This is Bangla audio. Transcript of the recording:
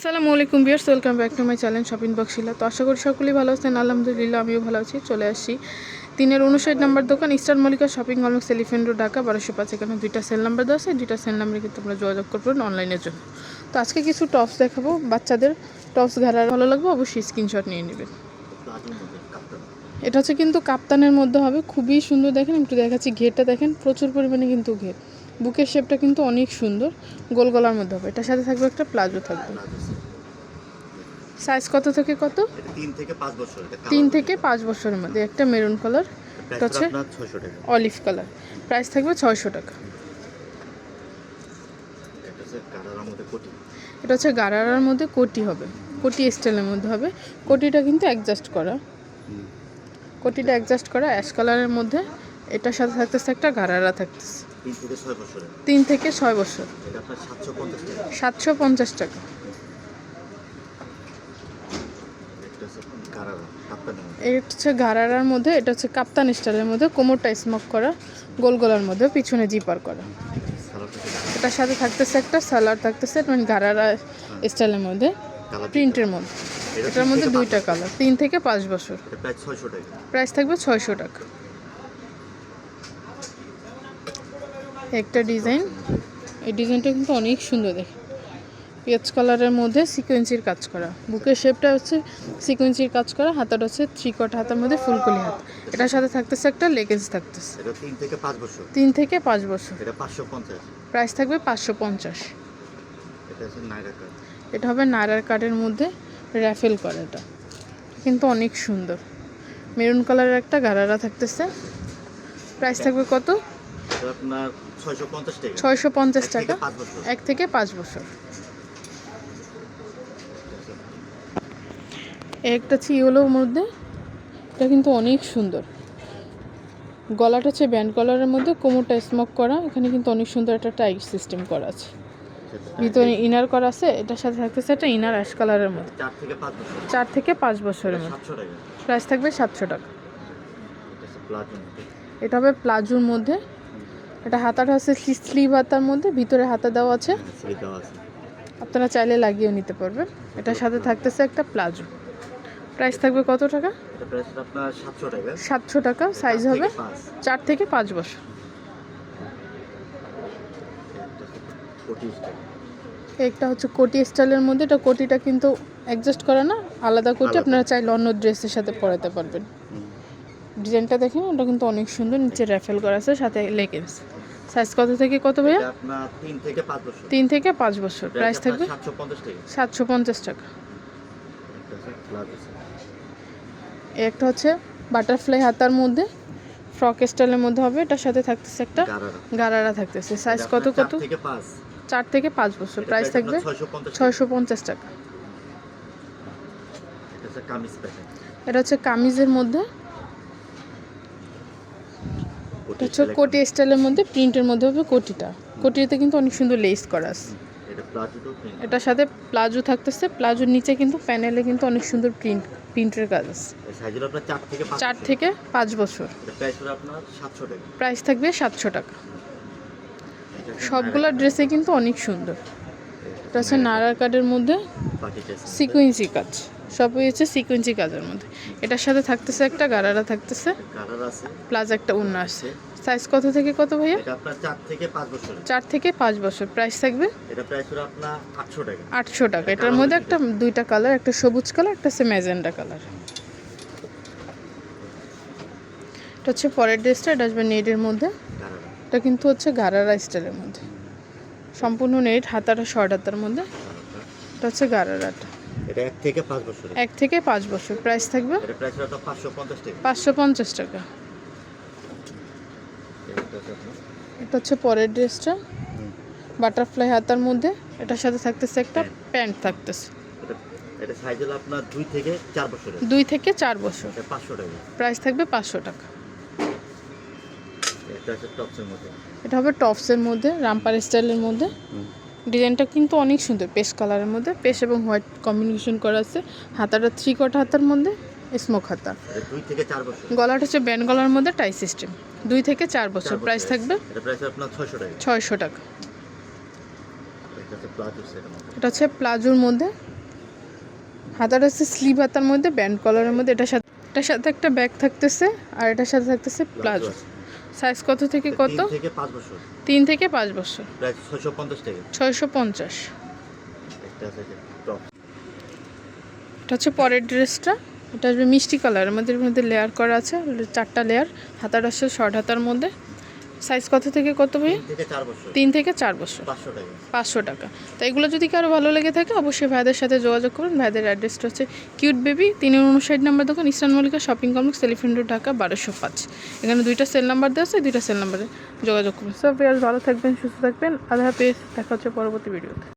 আসসালামু আলাইকুম বিয়ার্স welcome back to my channel shopping বক্সিলা তো আশা করি সকলেই ভালো আছেন, আলহামদুলিল্লাহ আমিও ভালো আছি, চলে আসছি। তিনের উনষাট নাম্বার দোকান, Eastern Mallika Shopping Complex Elephant Road Dhaka, বারোশো পাঁচ, এখানে দুইটা সেল নাম্বার দেওয়া আছে, দুইটা সেল নাম্বারে কিন্তু তোমরা যোগাযোগ করবেন অনলাইনের জন্য। তো আজকে কিছু টপস দেখাবো, বাচ্চাদের টপস ঘাড়ার ভালো লাগবে, অবশ্যই স্ক্রিনশট নিয়ে নেবেন এটা হচ্ছে কিন্তু কাপ্তানের মধ্যে হবে, খুবই সুন্দর দেখেন, একটু দেখাচ্ছি ঘেরটা দেখেন, প্রচুর পরিমাণে কিন্তু ঘের। বুকের শেপটা কিন্তু অনেক সুন্দর, গোল গলার মধ্যে হবে, এটার সাথে থাকবে একটা প্লাজো থাকবে। সাইজ কত থেকে কত? তিন থেকে পাঁচ বছর তিন থেকে পাঁচ বছরের মধ্যে। একটা মেরুন কালার হচ্ছে অলিভ কালার প্রাইস থাকবে ছয়শো টাকা। এটা হচ্ছে কারার মধ্যে কোটি। গারারার মধ্যে কোটি হবে। কোটি স্টাইলের মধ্যে হবে। কোটিটা কিন্তু অ্যাডজাস্ট করা। কোটিটা অ্যাডজাস্ট করা অ্যাশ কালারের মধ্যে। এটার সাথে থাকতেছে একটা গারারা থাকতেছে। তিন থেকে ছয় বছর। সাতশো পঞ্চাশ টাকা সাতশো পঞ্চাশ টাকা একটা হচ্ছে কারারা কাপ্তানের মধ্যে এটা হচ্ছে গারারার মধ্যে এটা হচ্ছে কাপ্তান স্টাইলের মধ্যে কোমরটা স্মোক করা গোল গলার মধ্যে পিছনে জিপার করা। এটার সাথে থাকতেছে একটা সালোয়ার থাকতেছে মানে গারারা স্টাইলের মধ্যে প্রিন্টের মধ্যে। এটার মধ্যে দুইটা কালার তিন থেকে পাঁচ বছর। প্রাইস থাকবে ছয়শো টাকা। একটা ডিজাইন এই ডিজাইনটা কিন্তু অনেক সুন্দর দেখে পেঁয়াজ কালারের মধ্যে সিকোয়েন্সির কাজ করা। বুকের শেপটা হচ্ছে সিকোয়েন্সির কাজ করা হাতাটা হচ্ছে থ্রিকট হাতার মধ্যে ফুলকলি হাত। এটার সাথে থাকতেছে একটা লেগেন্স থাকতেছে। এটা তিন থেকে পাঁচ বছর? তিন থেকে পাঁচ বছর। এটা পাঁচশো পঞ্চাশ। প্রাইস থাকবে পাঁচশো পঞ্চাশ। এটা হচ্ছে নাইরা কার্ড। এটা হবে নারার কার্ডের মধ্যে র্যাফেল করা এটা। কিন্তু অনেক সুন্দর। মেরুন কালারের একটা গারারা থাকতেছে। প্রাইস থাকবে কত? আপনার ছয়শো পঞ্চাশ টাকা। ছয়শো পঞ্চাশ এক থেকে পাঁচ বছর এক থেকে পাঁচ বছর এই একটা হচ্ছে ইয়েলোর মধ্যে এটা কিন্তু অনেক সুন্দর। গলাটা হচ্ছে ব্যান্ড কলারের মধ্যে কোমরটা স্মোক করা এখানে কিন্তু অনেক সুন্দর একটা টাইট সিস্টেম করা আছে। ভিতরে ইনার করা আছে এটার সাথে থাকতেছে একটা ইনার অ্যাশ কালারের মধ্যে। চার থেকে পাঁচ বছরের মধ্যে। প্রাইস থাকবে সাতশো টাকা। এটা হবে প্লাজোর মধ্যে। এটা হাতাটা হচ্ছে স্লিভ হাতার মধ্যে ভিতরে হাতা দেওয়া আছে। দেওয়া আছে। আপনারা চাইলে লাগিয়েও নিতে পারবেন। এটার সাথে থাকতেছে একটা প্লাজো প্রাইস থাকবে কত টাকা? সাতশো টাকা। সাইজ হবে চার থেকে পাঁচ বছর। একটা হচ্ছে কোটি স্টাইলের মধ্যে এটা কোটিটা কিন্তু অ্যাডজাস্ট করা না আলাদা কোটি আপনারা চাইলে অন্য ড্রেসের সাথে পরাতে পারবেন। ডিজাইনটা দেখেন ওটা কিন্তু অনেক সুন্দর নিচে র্যাফেল করা আছে সাথে লেগেন্স সাইজ কত থেকে কত ভাইয়া? এটা আপনার তিন থেকে পাঁচ বছর। প্রাইস থাকবে সাতশো পঞ্চাশ টাকা। একটা হচ্ছে বাটারফ্লাই হাতার মধ্যে ফ্রক স্টাইলের মধ্যে হবে এটার সাথে থাকতেছে একটা গারারা। থাকতেছে। সাইজ কত কত? চার থেকে পাঁচ। বছর। প্রাইস থাকবে ছয়শো পঞ্চাশ টাকা। এটা হচ্ছে কামিজের মধ্যে। এটা হচ্ছে কোটি স্টাইলের মধ্যে প্রিন্টের মধ্যে হবে কোটিটা। কোটিতে কিন্তু অনেক সুন্দর লেস করা আছে। এটার সাথে প্লাজো থাকতেছে। প্লাজোর নিচে কিন্তু প্যানেলে কিন্তু অনেক সুন্দর প্রিন্ট প্রিন্টের কাজ আছে। চার থেকে পাঁচ বছর। থেকে পাঁচ বছর। এটা প্রাইস থাকবে সাতশো টাকা। সবগুলো ড্রেসে কিন্তু অনেক সুন্দর। এটা হচ্ছে নারার কার্ডের মধ্যে সিকুয়েন্সি কাজ। সবই হচ্ছে সিকুয়েন্সি কাজের মধ্যে। এটার সাথে থাকতেছে একটা গারারা থাকতেছে। প্লাস একটা অন্য আছে। সাইজ কত থেকে কত ভাইয়া? এটা আপনার চার থেকে পাঁচ বছর চার থেকে পাঁচ বছর। প্রাইস থাকবে? এটা প্রাইস হলো আপনার আটশো টাকা। আটশো টাকা। এটার মধ্যে একটা দুইটা কালার একটা সবুজ কালার একটা হচ্ছে ম্যাজেন্ডা কালার এটা হচ্ছে পরের ড্রেসটা এটা আসবে নেটের মধ্যে। এটা কিন্তু হচ্ছে গারারা স্টাইলের মধ্যে। সম্পূর্ণ নেট হাতাটা শর্ট হাতার মধ্যে। এটা হচ্ছে গারারাটা এটা এক থেকে পাঁচ বছর এক থেকে পাঁচ বছর। প্রাইস থাকবে? এটা প্রাইস হলো আপনার পাঁচশো পঞ্চাশ টাকা। পাঁচশো পঞ্চাশ টাকা। এটা হচ্ছে পরের ড্রেসটা। বাটারফ্লাই হাতার মধ্যে। এটার সাথে থাকতেছে একটা প্যান্ট। থাকতেছে। এটা সাইজ হলো আপনার দুই থেকে চার বছরের। দুই থেকে চার বছর। এটা পাঁচশো টাকা। প্রাইস থাকবে পাঁচশো টাকা। এটা হচ্ছে টপসের মধ্যে। এটা হবে টপসের মধ্যে রামপার স্টাইলের মধ্যে। ডিজাইনটা কিন্তু অনেক সুন্দর পেস্ট কালারের মধ্যে। পেস্ট এবং হোয়াইট কম্বিনেশন করা আছে। হাতাটা থ্রি কট হাতার মধ্যে। স্মোক হাতা দুই থেকে চার বছর। গলাটা হচ্ছে ব্যান্ড গলার মধ্যে টাই সিস্টেম। দুই থেকে চার বছর। প্রাইস থাকবে ছয়শো টাকা। এটা হচ্ছে প্লাজোর মধ্যে। হাতাটা হচ্ছে স্লিভ হাতার মধ্যে ব্যান্ড কলারের মধ্যে। এটার সাথে এটার সাথে একটা ব্যাগ থাকতেছে আর এটার সাথে থাকতেছে প্লাজো সাইজ কত থেকে কত? তিন থেকে পাঁচ বছর। ছয়শো পঞ্চাশ এটা হচ্ছে পরের ড্রেসটা। এটা আসবে মিষ্টি কালার। আমাদের মধ্যে লেয়ার করা আছে। চারটা লেয়ার হাতাটা আসছে শর্ট হাতার মধ্যে। সাইজ কত থেকে কত ভাই তিন থেকে চার বছর। পাঁচশো টাকা। পাঁচশো টাকা। তো এগুলো যদি কারও ভালো লেগে থাকে অবশ্যই ভাইদের সাথে যোগাযোগ করুন। ভাইদের অ্যাড্রেসটা হচ্ছে কিউট বেবি তিন উনষাট নাম্বার দোকান Eastern Mallika Shopping Complex Elephant Road Dhaka বারোশো পাঁচ। এখানে দুইটা সেল নাম্বার দেওয়া আছে দুইটা সেল নাম্বারে যোগাযোগ করুন। সব ভালো থাকবেন সুস্থ থাকবেন। আল্লাহ হাফেজ। দেখা হচ্ছে পরবর্তী ভিডিওতে